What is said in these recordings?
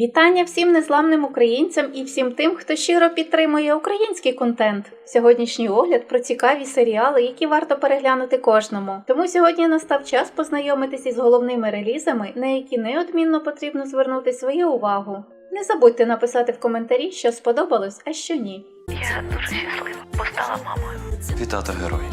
Вітання всім незламним українцям і всім тим, хто щиро підтримує український контент. Сьогоднішній огляд про цікаві серіали, які варто переглянути кожному. Тому сьогодні настав час познайомитися із головними релізами, на які неодмінно потрібно звернути свою увагу. Не забудьте написати в коментарі, що сподобалось, а що ні. Я дуже щаслива, бо стала мамою. Вітати герой.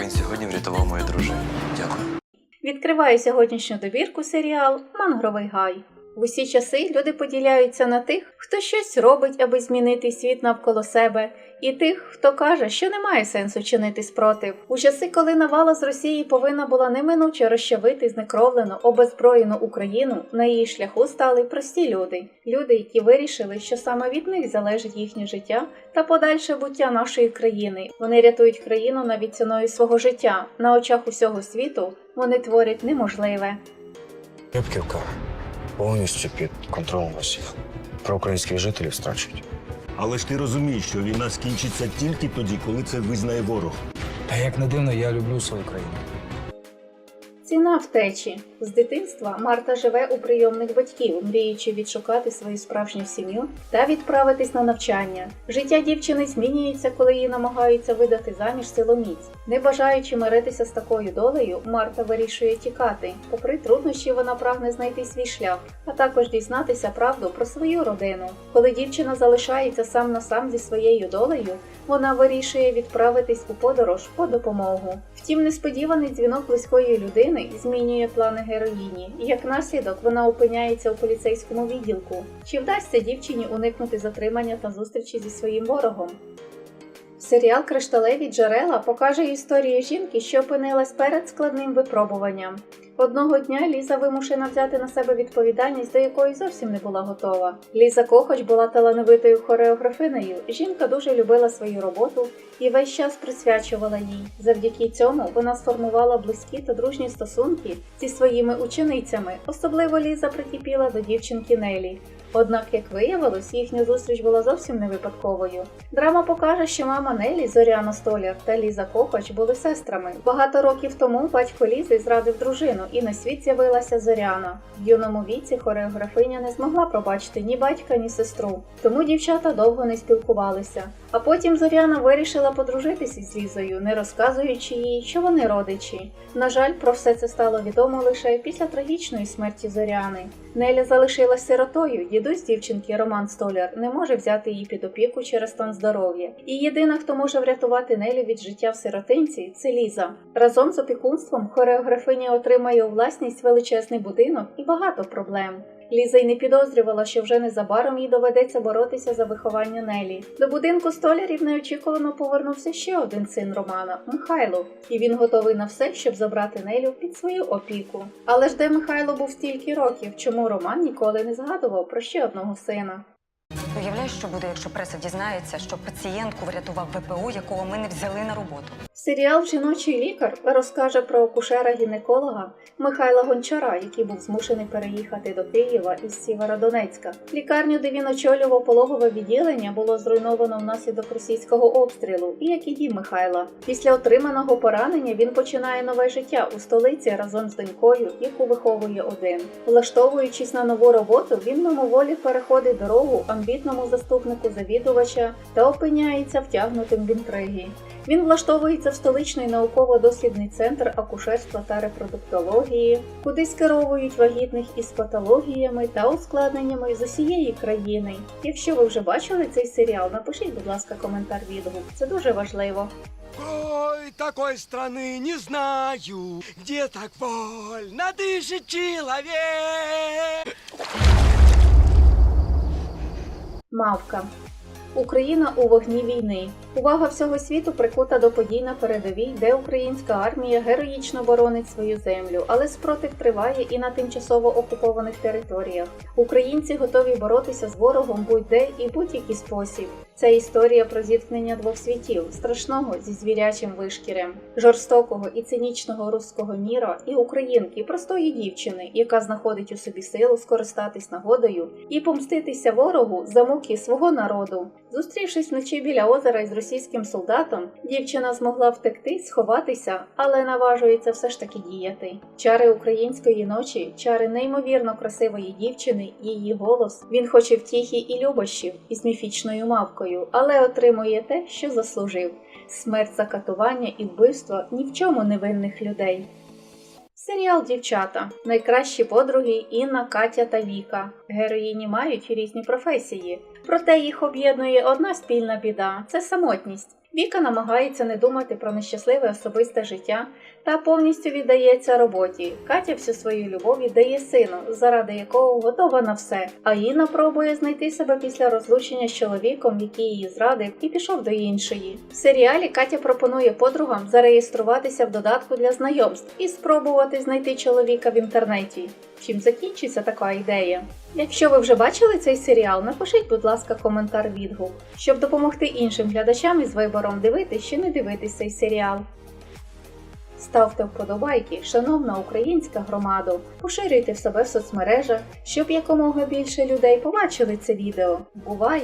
Він сьогодні врятував мою дружину. Дякую. Відкриваю сьогоднішню добірку серіал Мангровий гай. В усі часи люди поділяються на тих, хто щось робить, аби змінити світ навколо себе, і тих, хто каже, що немає сенсу чинити спротив. У часи, коли навала з Росії повинна була неминуче розчавити знекровлену, обезброєну Україну, на її шляху стали прості люди. Люди, які вирішили, що саме від них залежить їхнє життя та подальше буття нашої країни. Вони рятують країну навіть ціною свого життя. На очах усього світу вони творять неможливе. Рибківка повністю під контролем Росії. Про українських жителів страчують. Але ж ти розумієш, що війна скінчиться тільки тоді, коли це визнає ворог. Та як не дивно, я люблю свою країну. Ціна втечі з дитинства Марта живе у прийомних батьків, мріючи відшукати свою справжню сім'ю та відправитись на навчання. Життя дівчини змінюється, коли її намагаються видати заміж силоміць. Не бажаючи миритися з такою долею, Марта вирішує тікати. Попри труднощі, вона прагне знайти свій шлях, а також дізнатися правду про свою родину. Коли дівчина залишається сам на сам зі своєю долею, вона вирішує відправитись у подорож по допомогу. Втім, несподіваний дзвінок близької людини змінює плани героїні, і як наслідок вона опиняється у поліцейському відділку. Чи вдасться дівчині уникнути затримання та зустрічі зі своїм ворогом? Серіал Кришталеві джерела покаже історію жінки, що опинилась перед складним випробуванням. Одного дня Ліза вимушена взяти на себе відповідальність, до якої зовсім не була готова. Ліза Кохоч була талановитою хореографинею. Жінка дуже любила свою роботу і весь час присвячувала їй. Завдяки цьому вона сформувала близькі та дружні стосунки зі своїми ученицями. Особливо Ліза прикипіла до дівчинки Нелі. Однак, як виявилось, їхня зустріч була зовсім не випадковою. Драма покаже, що мама Нелі Зоряна Столяр та Ліза Кохач були сестрами. Багато років тому батько Лізи зрадив дружину, і на світ з'явилася Зоряна. В юному віці хореографиня не змогла пробачити ні батька, ні сестру. Тому дівчата довго не спілкувалися. А потім Зоряна вирішила подружитися з Лізою, не розказуючи їй, що вони родичі. На жаль, про все це стало відомо лише після трагічної смерті Зоряни. Неля залишилась сиротою. Дідусь дівчинки Роман Столяр не може взяти її під опіку через стан здоров'я. І єдина, хто може врятувати Нелю від життя в сиротинці, це Ліза. Разом з опікунством хореографиня отримає у власність величезний будинок і багато проблем. Ліза й не підозрювала, що вже незабаром їй доведеться боротися за виховання Нелі. До будинку столярів неочікувано повернувся ще один син Романа Михайло, і він готовий на все, щоб забрати Нелю під свою опіку. Але ж де Михайло був стільки років, чому Роман ніколи не згадував про ще одного сина? Уявляєш, що буде, якщо преса дізнається, що пацієнтку врятував ВПО, якого ми не взяли на роботу. Серіал Жіночий лікар розкаже про акушера-гінеколога Михайла Гончара, який був змушений переїхати до Києва із Сєвєродонецька. Лікарню, де він очолював пологове відділення, було зруйновано внаслідок російського обстрілу, і як і дім Михайла. Після отриманого поранення він починає нове життя у столиці разом з донькою, яку виховує один. Влаштовуючись на нову роботу, він мимоволі переходить дорогу амбітному заступнику завідувача та опиняється втягнутим в інтриги. Він влаштовується в столичний науково-дослідний центр акушерства та репродуктології, куди скеровують вагітних із патологіями та ускладненнями з усієї країни. Якщо ви вже бачили цей серіал, напишіть, будь ласка, коментар відгук. Це дуже важливо. Ой, такой страны не знаю, где так вольно дышит человек. Мавка. Україна у вогні війни. Увага всього світу прикута до подій на передовій, де українська армія героїчно боронить свою землю, але спротив триває і на тимчасово окупованих територіях. Українці готові боротися з ворогом будь-де і будь-який спосіб. Це історія про зіткнення двох світів страшного зі звірячим вишкірем, жорстокого і цинічного руського міра і українки, простої дівчини, яка знаходить у собі силу скористатись нагодою і помститися ворогу за муки свого народу. Зустрівшись вночі біля озера із російським солдатом, дівчина змогла втекти, сховатися, але наважується все ж таки діяти. Чари української ночі, чари неймовірно красивої дівчини, її голос. Він хоче втіхи і любощів із міфічною мавкою, але отримує те, що заслужив: смерть закатування і вбивство ні в чому невинних людей. Серіал Дівчата. Найкращі подруги Інна, Катя та Віка. Героїні мають різні професії, проте їх об'єднує одна спільна біда це самотність. Віка намагається не думати про нещасливе особисте життя та повністю віддається роботі. Катя всю свою любов віддає сину, заради якого готова на все. А Інна пробує знайти себе після розлучення з чоловіком, який її зрадив, і пішов до іншої. В серіалі Катя пропонує подругам зареєструватися в додатку для знайомств і спробувати знайти чоловіка в інтернеті. Чим закінчиться така ідея? Якщо ви вже бачили цей серіал, напишіть, будь ласка, коментар відгук, щоб допомогти іншим глядачам із вибором дивитись чи не дивитись цей серіал. Ставте вподобайки, шановна українська громада, поширюйте себе в соцмережах, щоб якомога більше людей побачили це відео. Бувай!